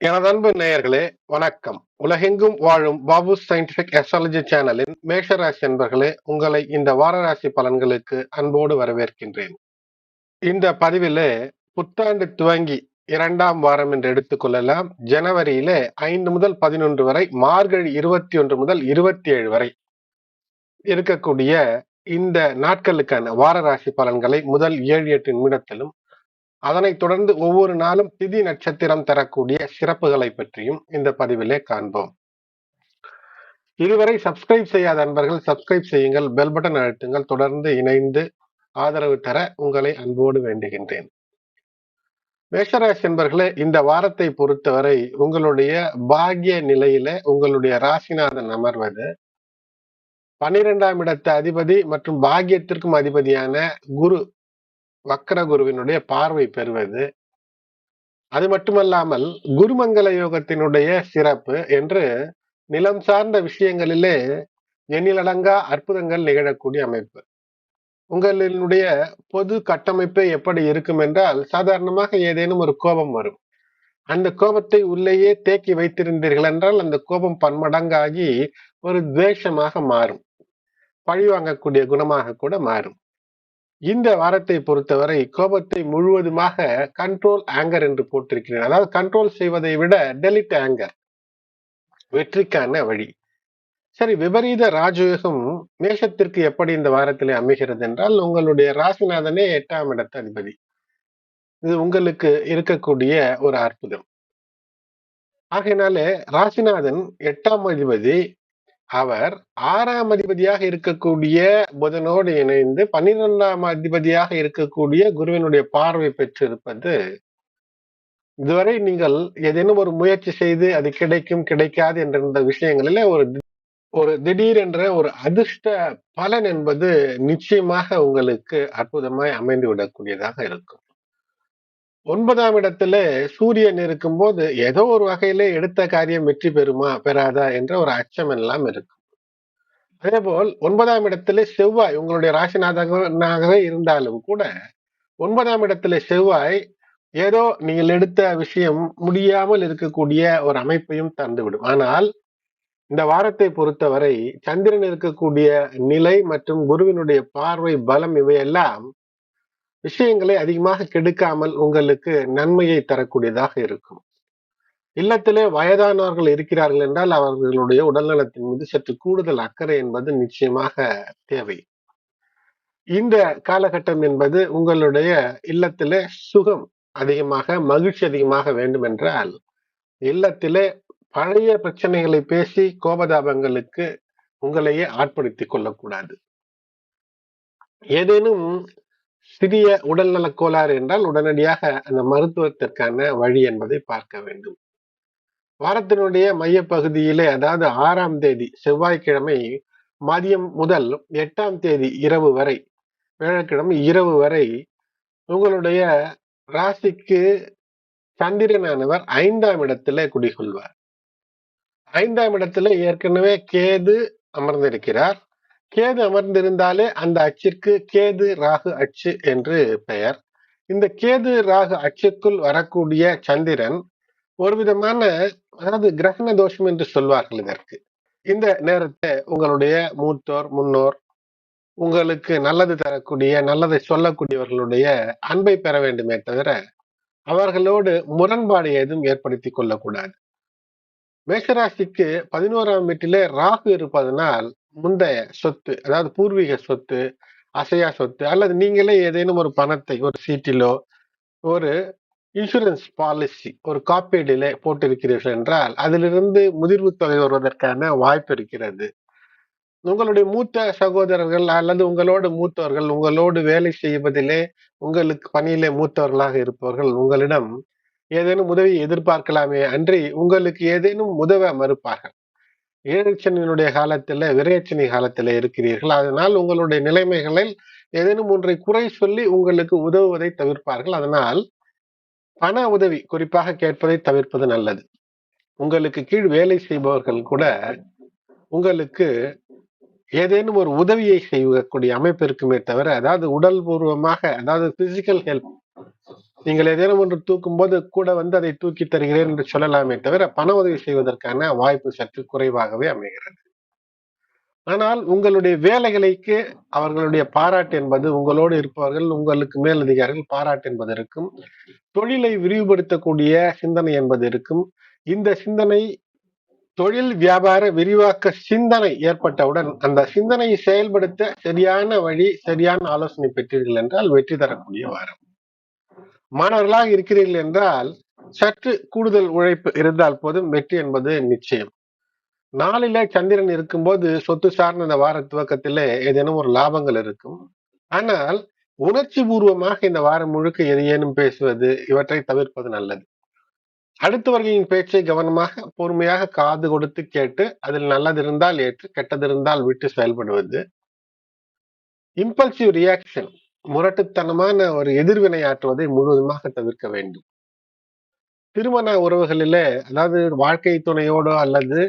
எனது அன்பு நேயர்களே வணக்கம். உலகெங்கும் வாழும் பாபு சயின்டிபிக் அஸ்ட்ராலஜி சேனலின் மேஷராசி என்பர்களே உங்களை இந்த வாரராசி பலன்களுக்கு அன்போடு வரவேற்கின்றேன். இந்த பதிவிலே புத்தாண்டு துவங்கி இரண்டாம் வாரம் என்று எடுத்துக்கொள்ளலாம் ஜனவரியிலே ஐந்து முதல் பதினொன்று வரை மார்கழி இருபத்தி ஒன்று முதல் இருபத்தி ஏழு வரை இருக்கக்கூடிய இந்த நாட்களுக்கான வாரராசி பலன்களை முதல் ஏழு எட்டு நிமிடத்திலும் அதனைத் தொடர்ந்து ஒவ்வொரு நாளும் திதி நட்சத்திரம் தரக்கூடிய சிறப்புகளை பற்றியும் இந்த பதிவிலே காண்போம். இதுவரை சப்ஸ்கிரைப் செய்யாத அன்பர்கள் சப்ஸ்கிரைப் செய்யுங்கள் பெல் பட்டன் அழுத்துங்கள். தொடர்ந்து இணைந்து ஆதரவு தர உங்களை அன்போடு வேண்டுகின்றேன். மேஷராசி என்பர்களே இந்த வாரத்தை பொறுத்தவரை உங்களுடைய பாகிய நிலையில உங்களுடைய ராசிநாதன் அமர்வது பன்னிரெண்டாம் இடத்த அதிபதி மற்றும் பாகியத்திற்கும் அதிபதியான குரு வக்கர குருவினுடைய பார்வை பெறுவது. அது மட்டுமல்லாமல் குருமங்கல யோகத்தினுடைய சிறப்பு என்று நிலம் சார்ந்த விஷயங்களிலே எண்ணிலடங்கா அற்புதங்கள் நிகழக்கூடிய அமைப்பு. உங்களினுடைய பொது கட்டமைப்பு எப்படி இருக்கும் என்றால் சாதாரணமாக ஏதேனும் ஒரு கோபம் வரும். அந்த கோபத்தை உள்ளேயே தேக்கி வைத்திருந்தீர்கள் என்றால் அந்த கோபம் பன்மடங்காகி ஒரு துவேஷமாக மாறும். பழி வாங்கக்கூடிய குணமாக கூட மாறும். இந்த வாரத்தை பொறுத்தவரை கோபத்தை முழுவதுமாக கண்ட்ரோல் ஆங்கர் என்று போட்டிருக்கிறேன். அதாவது கண்ட்ரோல் செய்வதை விட டெலிட் ஆங்கர் வெற்றிக்கான வழி. சரி விபரீத ராஜயோகம் மேஷத்திற்கு எப்படி இந்த வாரத்திலே அமைகிறது என்றால் உங்களுடைய ராசிநாதனே எட்டாம் இடத்த அதிபதி. இது உங்களுக்கு இருக்கக்கூடிய ஒரு அற்புதம். ஆகையினாலே ராசிநாதன் எட்டாம் அதிபதி அவர் ஆறாம் அதிபதியாக இருக்கக்கூடிய புதனோடு இணைந்து பன்னிரெண்டாம் அதிபதியாக இருக்கக்கூடிய குருவினுடைய பார்வை பெற்றிருப்பது இதுவரை நீங்கள் ஏதேனும் ஒரு முயற்சி செய்து அது கிடைக்கும் கிடைக்காது என்ற விஷயங்களில ஒரு ஒரு திடீர் என்ற ஒரு அதிர்ஷ்ட பலன் என்பது நிச்சயமாக உங்களுக்கு அற்புதமாய் அமைந்து விடக்கூடியதாக இருக்கும். ஒன்பதாம் இடத்துல சூரியன் இருக்கும் போது ஏதோ ஒரு வகையில எடுத்த காரியம் வெற்றி பெறுமா பெறாதா என்ற ஒரு அச்சம் எல்லாம் இருக்கும். அதே போல் ஒன்பதாம் இடத்துல செவ்வாய் உங்களுடைய ராசிநாதனாகவே இருந்தாலும் கூட ஒன்பதாம் இடத்துல செவ்வாய் ஏதோ நீங்கள் எடுத்த விஷயம் முடியாமல் இருக்கக்கூடிய ஒரு அமைப்பையும் தந்துவிடும். ஆனால் இந்த வாரத்தை பொறுத்தவரை சந்திரன் இருக்கக்கூடிய நிலை மற்றும் குருவினுடைய பார்வை பலம் இவையெல்லாம் விஷயங்களை அதிகமாக கெடுக்காமல் உங்களுக்கு நன்மையை தரக்கூடியதாக இருக்கும். இல்லத்திலே வயதானவர்கள் இருக்கிறார்கள் என்றால் அவர்களுடைய உடல்நலத்தின் மீது சற்று கூடுதல் அக்கறை என்பது நிச்சயமாக தேவை. இந்த காலகட்டம் என்பது உங்களுடைய இல்லத்திலே சுகம் அதிகமாக மகிழ்ச்சி அதிகமாக வேண்டும் என்றால் இல்லத்திலே பழைய பிரச்சனைகளை பேசி கோபதாபங்களுக்கு உங்களையே ஆட்படுத்திக் கொள்ளக்கூடாது. ஏதேனும் சிறிய உடல்நல கோளாறு என்றால் உடனடியாக அந்த மருத்துவத்திற்கான வழி என்பதை பார்க்க வேண்டும். வாரத்தினுடைய மைய பகுதியிலே அதாவது ஆறாம் தேதி செவ்வாய்க்கிழமை மதியம் முதல் எட்டாம் தேதி இரவு வரை வியாழக்கிழமை இரவு வரை உங்களுடைய ராசிக்கு சந்திரனானவர் ஐந்தாம் இடத்துல குடிகொள்வார். ஐந்தாம் இடத்துல ஏற்கனவே கேது அமர்ந்திருக்கிறார். கேது அமர்ந்திருந்தாலே அந்த அச்சிற்கு கேது ராகு அச்சு என்று பெயர். இந்த கேது ராகு அச்சுக்குள் வரக்கூடிய சந்திரன் ஒரு விதமான அதாவது கிரகண தோஷம் என்று சொல்வார்கள் இதற்கு. இந்த நேரத்தை உங்களுடைய மூத்தோர் முன்னோர் உங்களுக்கு நல்லது தரக்கூடிய நல்லதை சொல்லக்கூடியவர்களுடைய அன்பை பெற வேண்டுமே தவிர அவர்களோடு முரண்பாடு ஏதும் ஏற்படுத்தி கொள்ளக்கூடாது. மேஷராசிக்கு பதினோராம் வீட்டிலே ராகு இருப்பதனால் முந்தைய சொத்து அதாவது பூர்வீக சொத்து அசையா சொத்து அல்லது நீங்களே ஏதேனும் ஒரு பணத்தை ஒரு சீட்டிலோ ஒரு இன்சூரன்ஸ் பாலிசி ஒரு காப்பீடிலே போட்டிருக்கிறீர்கள் என்றால் அதிலிருந்து முதிர்வு தொகை வருவதற்கான வாய்ப்பு இருக்கிறது. உங்களுடைய மூத்த சகோதரர்கள் அல்லது உங்களோடு மூத்தவர்கள் உங்களோடு வேலை செய்வதிலே உங்களுக்கு பணியிலே மூத்தவர்களாக இருப்பவர்கள் உங்களிடம் ஏதேனும் உதவி எதிர்பார்க்கலாமே அன்றி உங்களுக்கு ஏதேனும் உதவ மறுப்பார்கள். ஏழச்சனினுடைய காலத்துல விரையச்சனி காலத்தில் இருக்கிறீர்கள். அதனால் உங்களுடைய நிலைமைகளில் ஏதேனும் ஒன்றை குறை சொல்லி உங்களுக்கு உதவுவதை தவிர்ப்பார்கள். அதனால் பண உதவி குறிப்பாக கேட்பதை தவிர்ப்பது நல்லது. உங்களுக்கு கீழ் வேலை செய்பவர்கள் கூட உங்களுக்கு ஏதேனும் ஒரு உதவியை செய்யக்கூடிய அமைப்பு இருக்குமே தவிர அதாவது உடல் பூர்வமாக அதாவது பிசிக்கல் ஹெல்ப் நீங்கள் ஏதேனும் ஒன்று தூக்கும் போது கூட வந்து அதை தூக்கி தருகிறேன் என்று சொல்லலாமே தவிர பண உதவி செய்வதற்கான வாய்ப்பு சற்று குறைவாகவே அமைகிறது. ஆனால் உங்களுடைய வேலைகளுக்கு அவர்களுடைய பாராட்டு என்பது உங்களோடு இருப்பவர்கள் உங்களுக்கு மேல் அதிகாரிகள் பாராட்டு என்பது இருக்கும். தொழிலை விரிவுபடுத்தக்கூடிய சிந்தனை என்பது இருக்கும். இந்த சிந்தனை தொழில் வியாபார விரிவாக்க சிந்தனை ஏற்பட்டவுடன் அந்த சிந்தனையை செயல்படுத்த சரியான வழி சரியான ஆலோசனை பெற்றீர்கள் என்றால் வெற்றி தரக்கூடிய வாரம். மாணவர்களாக இருக்கிறீர்கள் என்றால் சற்று கூடுதல் உழைப்பு இருந்தால் போதும் வெற்றி என்பது நிச்சயம். நாளில சந்திரன் இருக்கும்போது சொத்து சார்ந்த இந்த வார துவக்கத்திலே ஏதேனும் ஒரு லாபங்கள் இருக்கும். ஆனால் உணர்ச்சி பூர்வமாக இந்த வாரம் முழுக்க எதையேனும் பேசுவது இவற்றை தவிர்ப்பது நல்லது. அடுத்தவர்களின் பேச்சை கவனமாக பொறுமையாக காது கொடுத்து கேட்டு அதில் நல்லது இருந்தால் ஏற்று கெட்டது இருந்தால் விட்டு செயல்படுவது. Impulsive reaction. முரட்டுத்தனமான ஒரு எதிர்வினையாற்றுவதை முழுவதுமாக தவிர்க்க வேண்டும். திருமண உறவுகளில அதாவது வாழ்க்கை துணையோடோ அல்லது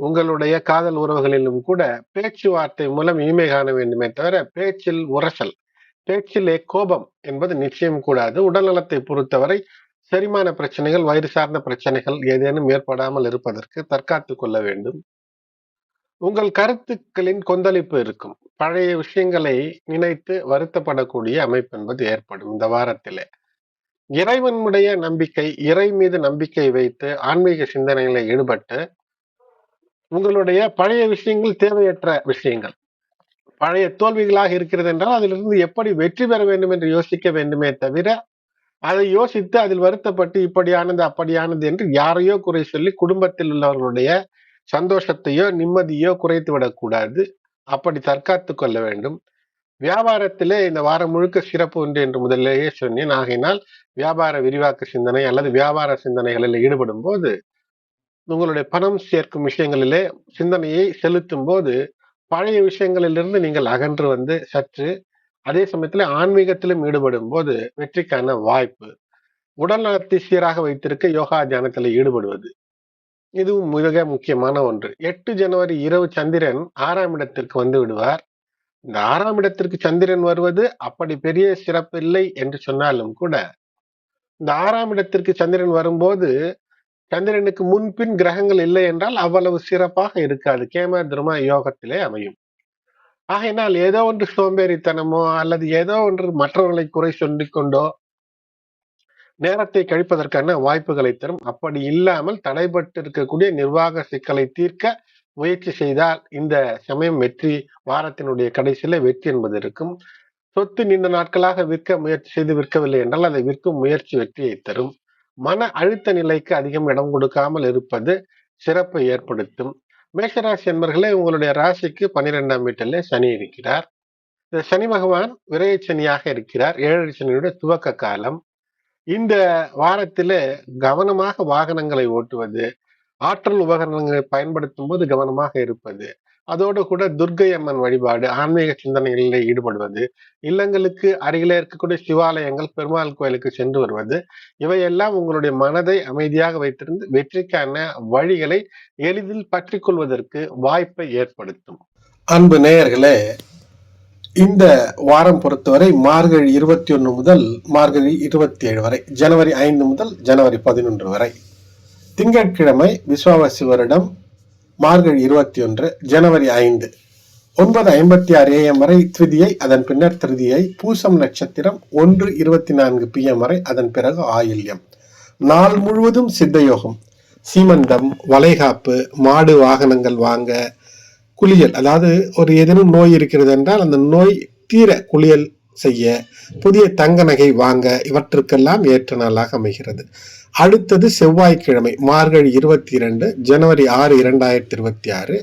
உங்களுடைய காதல் உறவுகளிலும் கூட பேச்சுவார்த்தை மூலம் இனிமை காண வேண்டுமே தவிர பேச்சில் உரசல் பேச்சிலே கோபம் என்பது நிச்சயம் கூடாது. உடல்நலத்தை பொறுத்தவரை செரிமான பிரச்சனைகள் வயிறு சார்ந்த பிரச்சனைகள் ஏதேனும் ஏற்படாமல் இருப்பதற்கு தற்காத்துக் கொள்ள வேண்டும். உங்கள் கருத்துக்களின் கொந்தளிப்பு இருக்கும். பழைய விஷயங்களை நினைத்து வருத்தப்படக்கூடிய அமைப்பு என்பது ஏற்படும் இந்த வாரத்திலே. இறைவனுடைய நம்பிக்கை இறை மீது நம்பிக்கை வைத்து ஆன்மீக சிந்தனைகளை ஈடுபட்டு உங்களுடைய பழைய விஷயங்கள் தேவையற்ற விஷயங்கள். பழைய தோல்விகளாக இருக்கிறது என்றால் அதிலிருந்து எப்படி வெற்றி பெற வேண்டும் என்று யோசிக்க வேண்டுமே தவிர அதை யோசித்து அதில் வருத்தப்பட்டு இப்படியானது அப்படியானது என்று யாரையோ குறை சொல்லி குடும்பத்தில் உள்ளவர்களுடைய சந்தோஷத்தையோ நிம்மதியோ குறைத்து விடக்கூடாது. அப்படி தற்காத்து கொள்ள வேண்டும். வியாபாரத்திலே இந்த வாரம் முழுக்க சிறப்பு உண்டு என்று முதலிலேயே சொன்னேன். ஆகையினால் வியாபார விரிவாக்க சிந்தனை அல்லது வியாபார சிந்தனைகளில் ஈடுபடும் போது உங்களுடைய பணம் சேர்க்கும் விஷயங்களிலே சிந்தனையை செலுத்தும் போது பழைய விஷயங்களிலிருந்து நீங்கள் அகன்று வந்து சற்று அதே சமயத்தில் ஆன்மீகத்திலும் ஈடுபடும் போது வெற்றிக்கான வாய்ப்பு. உடல் நலத்தை சீராக வைத்திருக்க யோகா தியானத்தில் ஈடுபடுவது. இதுவும் மிக முக்கியமான ஒன்று. எட்டு ஜனவரி இரவு சந்திரன் ஆறாம் இடத்திற்கு வந்து விடுவார். இந்த ஆறாம் இடத்திற்கு சந்திரன் வருவது அப்படி பெரிய சிறப்பு இல்லை என்று சொன்னாலும் கூட இந்த ஆறாம் இடத்திற்கு சந்திரன் வரும்போது சந்திரனுக்கு முன்பின் கிரகங்கள் இல்லை என்றால் அவ்வளவு சிறப்பாக இருக்காது. கேம திருமா யோகத்திலே அமையும். ஆகையினால் ஏதோ ஒன்று சோம்பேறித்தனமோ அல்லது ஏதோ ஒன்று மற்றவர்களை குறை சொல்லிக்கொண்டோ நேரத்தை கழிப்பதற்கான வாய்ப்புகளை தரும். அப்படி இல்லாமல் தடைபட்டு இருக்கக்கூடிய நிர்வாக சிக்கலை தீர்க்க முயற்சி செய்தால் இந்த சமயம் வெற்றி வாரத்தினுடைய கடைசியில வெற்றி என்பது இருக்கும். சொத்து நீண்ட நாட்களாக விற்க முயற்சி செய்து விற்கவில்லை என்றால் அதை விற்கும் முயற்சி வெற்றியை தரும். மன அழுத்த நிலைக்கு அதிகம் இடம் கொடுக்காமல் இருப்பது சிறப்பை ஏற்படுத்தும். மேஷராசி என்பர்களே உங்களுடைய ராசிக்கு பன்னிரெண்டாம் வீட்டிலே சனி இருக்கிறார். இந்த சனி பகவான் விரைய சனியாக இருக்கிறார். ஏழரை சனியுடைய துவக்க காலம் இந்த வாரத்திலே கவனமாக வாகனங்களை ஓட்டுவது ஆற்றல் உபகரணங்களை பயன்படுத்தும் போது கவனமாக இருப்பது அதோடு கூட துர்கை அம்மன் வழிபாடு ஆன்மீக சிந்தனைகளில் ஈடுபடுவது இல்லங்களுக்கு அருகிலே இருக்கக்கூடிய சிவாலயங்கள் பெருமாள் கோயிலுக்கு சென்று வருவது இவையெல்லாம் உங்களுடைய மனதை அமைதியாக வைத்திருந்து வெற்றிக்கான வழிகளை எளிதில் பற்றி கொள்வதற்கு வாய்ப்பை ஏற்படுத்தும். அன்பு நேயர்களே இந்த வாரம் பொறுத்தவரை மார்கழி இருபத்தி ஒன்று முதல் மார்கழி இருபத்தி ஏழு வரை ஜனவரி ஐந்து முதல் ஜனவரி பதினொன்று வரை. திங்கட்கிழமை விஸ்வாவசி வருடம் மார்கழி இருபத்தி ஒன்று ஜனவரி ஐந்து. ஒன்பது ஐம்பத்தி ஆறு ஏஎம் வரை திருதியை அதன் பின்னர் திருதியை பூசம் நட்சத்திரம் ஒன்று இருபத்தி நான்கு பிஎம் வரை அதன் பிறகு ஆயில்யம். நாள் முழுவதும் சித்தயோகம். சீமந்தம் வளைகாப்பு மாடு வாகனங்கள் வாங்க குளியல் அதாவது ஒரு ஏதேனும் நோய் இருக்கிறது என்றால் அந்த நோய் தீர குளியல் செய்ய புதிய தங்க நகை வாங்க இவற்றுக்கெல்லாம் ஏற்ற நாளாக அமைகிறது. அடுத்தது செவ்வாய்க்கிழமை மார்கழி இருபத்தி இரண்டு ஜனவரி ஆறு இரண்டாயிரத்தி இருபத்தி ஆறு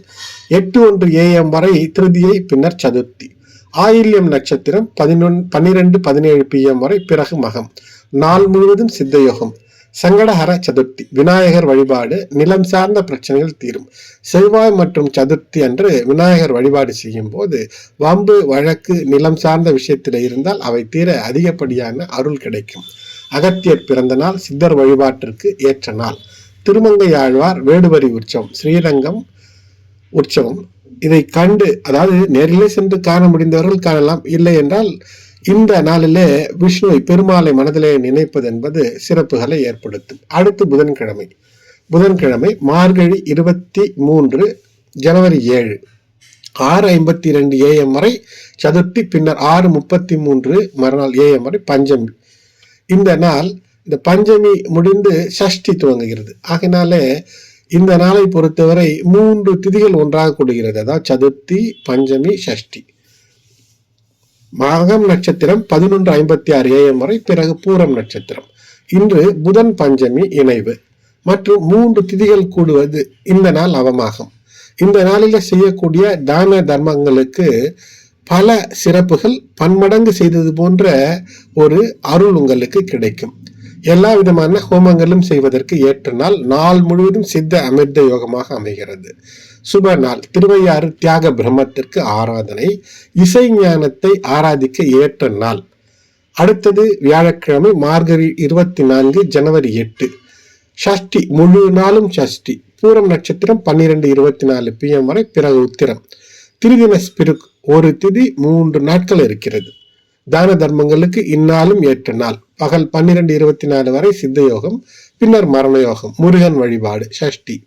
எட்டு ஒன்று ஏஎம் வரை திருதியை பின்னர் சதுர்த்தி. ஆயில்யம் நட்சத்திரம் பதினொன் பன்னிரெண்டு பதினேழு பிஎம் வரை பிறகு மகம். நாள் முழுவதும் சித்தயோகம் சங்கடஹர சதுர்த்தி விநாயகர் வழிபாடு நிலம் சார்ந்த பிரச்சனைகள் தீரும். செவ்வாய் மற்றும் சதுர்த்தி அன்று விநாயகர் வழிபாடு செய்யும் போது வம்பு வழக்கு நிலம் சார்ந்த விஷயத்தில் இருந்தால் அவை தீர அதிகப்படியான அருள் கிடைக்கும். அகத்தியர் பிறந்த நாள் சித்தர் வழிபாட்டிற்கு ஏற்ற நாள். திருமங்கை ஆழ்வார் வேடுவரி உற்சவம் ஸ்ரீரங்கம் உற்சவம். இதை கண்டு அதாவது நேரிலே சென்று காண முடிந்தவர்கள் காணலாம் இல்லை என்றால் இந்த நாளிலே விஷ்ணுவை பெருமாளை மனதிலே நினைப்பது என்பது சிறப்புகளை ஏற்படுத்தும். அடுத்து புதன்கிழமை. புதன்கிழமை மார்கழி இருபத்தி மூன்று ஜனவரி ஏழு. ஆறு ஐம்பத்தி ரெண்டு ஏஎம் வரை சதுர்த்தி பின்னர் ஆறு முப்பத்தி மூன்று மறுநாள் ஏஎம் வரை பஞ்சமி. இந்த நாள் இந்த பஞ்சமி முடிந்து சஷ்டி துவங்குகிறது. ஆகினாலே இந்த நாளை பொறுத்தவரை மூன்று திதிகள் ஒன்றாக கூடுகிறது. அதாவது சதுர்த்தி பஞ்சமி சஷ்டி. மகம் நட்சத்திரம் பதினொன்று ஐம்பத்தி ஆறு ஏஎம் வரை பிறகு பூரம் நட்சத்திரம். இன்று புதன் பஞ்சமி இணைவு. மற்றும் மூன்று திதிகள் கூடுவது இந்த நாள் அவமாகும். இந்த நாளில் செய்யக்கூடிய தான தர்மங்களுக்கு பல சிறப்புகள் பன்மடங்கு செய்தது போன்ற ஒரு அருள் உங்களுக்கு கிடைக்கும். எல்லா விதமான ஹோமங்களும் செய்வதற்கு ஏற்ற நாள் நாள் முழுவதும் சித்த அமிர்த யோகமாக அமைகிறது. சுப நாள் திருவையாறு தியாக பிரம்மத்திற்கு ஆராதனை இசை ஞானத்தை ஆராதிக்க ஏற்ற நாள். அடுத்தது வியாழக்கிழமை மார்கழி இருபத்தி நான்கு ஜனவரி எட்டு. ஷஷ்டி முழு நாளும் ஷஷ்டி. பூரம் நட்சத்திரம் பன்னிரெண்டு இருபத்தி நாலு பிஎம் வரை பிறகு உத்திரம். திரிதின ஸ்பிருக் ஒரு திதி மூன்று நாட்கள் இருக்கிறது. தான தர்மங்களுக்கு இந்நாளும் எட்டு நாள். பகல் பன்னிரெண்டு இருபத்தி நாலு வரை சித்த யோகம் பின்னர் மரண யோகம் முருகன் வழிபாடு ஷஷ்டி.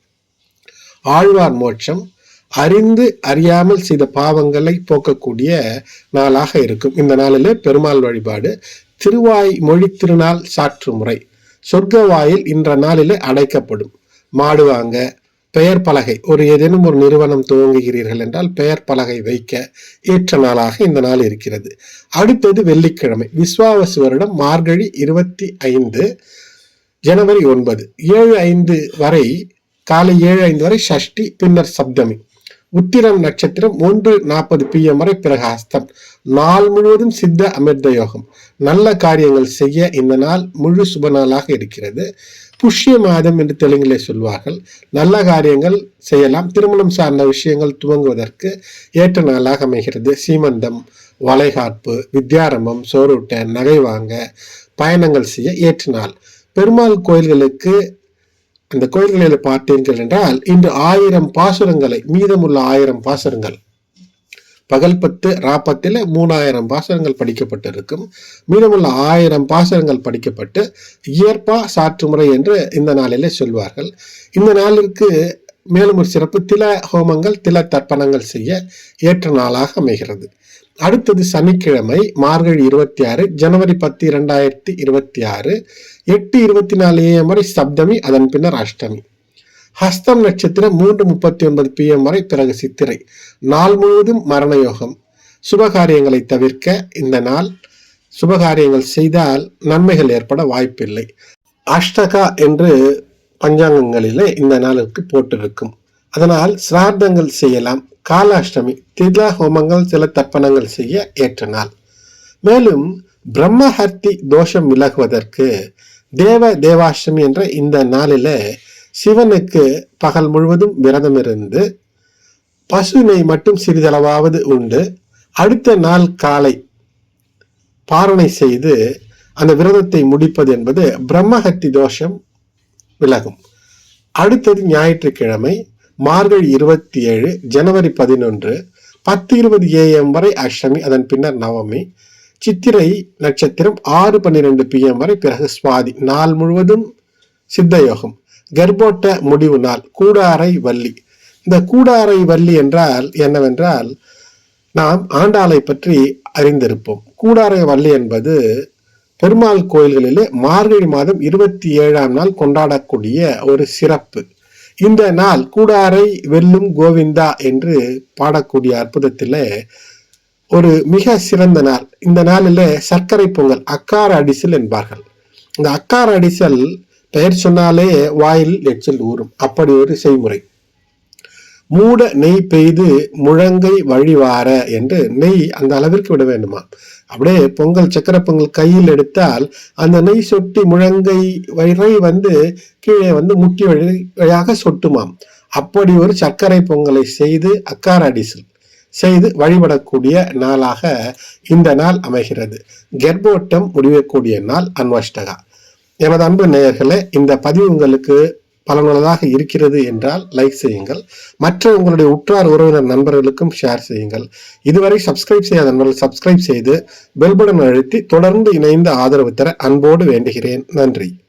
ஆழ்வார் மோட்சம் அறிந்து அறியாமல் செய்த பாவங்களை போக்கக்கூடிய நாளாக இருக்கும். இந்த நாளிலே பெருமாள் வழிபாடு திருவாய் மொழி திருநாள் சாற்று முறை. சொர்க்க வாயில் இன்ற நாளிலே அடைக்கப்படும். மாடு வாங்க பெயர் பலகை. ஒரு ஏதேனும் ஒரு நிறுவனம் துவங்குகிறீர்கள் என்றால் பெயர் பலகை வைக்க ஏற்ற நாளாக இந்த நாள் இருக்கிறது. அடுத்தது வெள்ளிக்கிழமை. விஸ்வாவசு வருடம் மார்கழி இருபத்தி ஐந்து ஜனவரி ஒன்பது. ஏழு ஐந்து வரை காலை ஏழு ஐந்து வரை ஷஷ்டி பின்னர் சப்தமி. உத்திரம் நட்சத்திரம் ஒன்று நாற்பது பிஎம் வரை பிறகு நாள் முழுவதும் சித்த அமிர்த யோகம். நல்ல காரியங்கள் செய்ய இந்த நாள் முழு சுப நாளாக இருக்கிறது. புஷ்ய மாதம் என்று தெலுங்கிலே சொல்வார்கள். நல்ல காரியங்கள் செய்யலாம். திருமணம் சார்ந்த விஷயங்கள் துவங்குவதற்கு ஏற்ற நாளாக அமைகிறது. சீமந்தம் வளைகாப்பு வித்யாரம்பம் சோறுட்ட நகை வாங்க பயணங்கள் செய்ய ஏற்ற நாள். பெருமாள் கோயில்களுக்கு அந்த கோயில்களில் பார்த்தீர்கள் என்றால் இன்று ஆயிரம் பாசுரங்களை மீதமுள்ள ஆயிரம் பாசுரங்கள் பகல் பத்து ராப்பத்தில் மூணாயிரம் பாசுரங்கள் படிக்கப்பட்டிருக்கும். மீதமுள்ள ஆயிரம் பாசகங்கள் படிக்கப்பட்டு இயற்பா சாற்று முறை என்று இந்த நாளிலே சொல்வார்கள். இந்த நாளிற்கு மேலும் ஒரு சிறப்பு தில ஹோமங்கள் தில தர்ப்பணங்கள் செய்ய ஏற்ற நாளாக அமைகிறது. அடுத்தது சனிக்கிழமை மார்கழி இருபத்தி ஆறு ஜனவரி பத்து இரண்டாயிரத்தி இருபத்தி ஆறு எட்டு இருபத்தி நாலு ஏஎம் வரை சப்தமி அதன் பின்னர் அஷ்டமி. ஹஸ்தம் நட்சத்திரம் மூன்று முப்பத்தி ஒன்பது பிஎம் வரை பிறகு சித்திரை. நாள் முழுவதும் மரண யோகம் சுபகாரியங்களை தவிர்க்க இந்த நாள் சுபகாரியங்கள் செய்தால் நன்மைகள் ஏற்பட வாய்ப்பில்லை. அஷ்டகா என்று பஞ்சாங்கங்களிலே இந்த நாளுக்கு போட்டிருக்கும். அதனால் சிரார்த்தங்கள் செய்யலாம். காலாஷ்டமி திலா ஹோமங்கள் சில தர்ப்பணங்கள் செய்ய ஏற்ற நாள். மேலும் பிரம்மஹர்த்தி தோஷம் விலகுவதற்கு தேவ தேவாஷ்டமி என்ற இந்த நாளில சிவனுக்கு பகல் முழுவதும் விரதம் இருந்து பசுனை மட்டும் சிறிதளவாவது உண்டு. அடுத்த நாள் காலை பாரணை செய்து அந்த விரதத்தை முடிப்பது என்பது பிரம்மஹத்தி தோஷம் விலகும். அடுத்தது ஞாயிற்றுக்கிழமை மார்கழி இருபத்தி ஏழு ஜனவரி பதினொன்று பத்து இருபது ஏஎம் வரை அஷ்டமி அதன் பின்னர் நவமி சித்திரை நட்சத்திரம் ஆறு பன்னிரெண்டு பிஎம் வரை பிறகு சுவாதி. நாள் முழுவதும் சித்தயோகம் கர்ப்போட்ட முடிவு நாள் கூடாரை வள்ளி. இந்த கூடாரை வள்ளி என்றால் என்னவென்றால் நாம் ஆண்டாளை பற்றி அறிந்திருப்போம். கூடாரை வள்ளி என்பது பெருமாள் கோயில்களிலே மார்கழி மாதம் இருபத்தி ஏழாம் நாள் கொண்டாடக்கூடிய ஒரு சிறப்பு. இந்த நாள் கூடாரை வெல்லும் கோவிந்தா என்று பாடக்கூடிய அற்புதத்தில் ஒரு மிக சிறந்த நாள். இந்த நாளில் சர்க்கரை பொங்கல் அக்கார அடிசல் என்பார்கள். இந்த அக்கார அடிசல் பெயர் சொன்னாலே வாயில் எச்சில் ஊறும். அப்படி ஒரு செய்முறை. மூட நெய் பெய்து முழங்கை வழிவார என்று நெய் அந்த அளவிற்கு விட வேண்டுமா? அப்படியே பொங்கல் சக்கரை பொங்கல் கையில் எடுத்தால் அந்த நெய் சொட்டி முழங்கை வரை வந்து கீழே வந்து முட்டி வழி வழியாக சொட்டுமாம். அப்படி ஒரு சர்க்கரை பொங்கலை செய்து அக்கார அடிசல் செய்து வழிபடக்கூடிய நாளாக இந்த நாள் அமைகிறது. கர்ப்போட்டம் முடியக்கூடிய நாள் அன்வஷ்டகா. எனது அன்பு நேயர்களே இந்த பதிவு உங்களுக்கு பலனுள்ளதாக இருக்கிறது என்றால் லைக் செய்யுங்கள். மற்ற உங்களுடைய உற்றார் உறவினர் நண்பர்களுக்கும் ஷேர் செய்யுங்கள். இதுவரை சப்ஸ்கிரைப் செய்யாத நண்பர்கள் சப்ஸ்கிரைப் செய்து பெல் பட்டன் அழுத்தி தொடர்ந்து இணைந்து ஆதரவு தர அன்போடு வேண்டுகிறேன். நன்றி.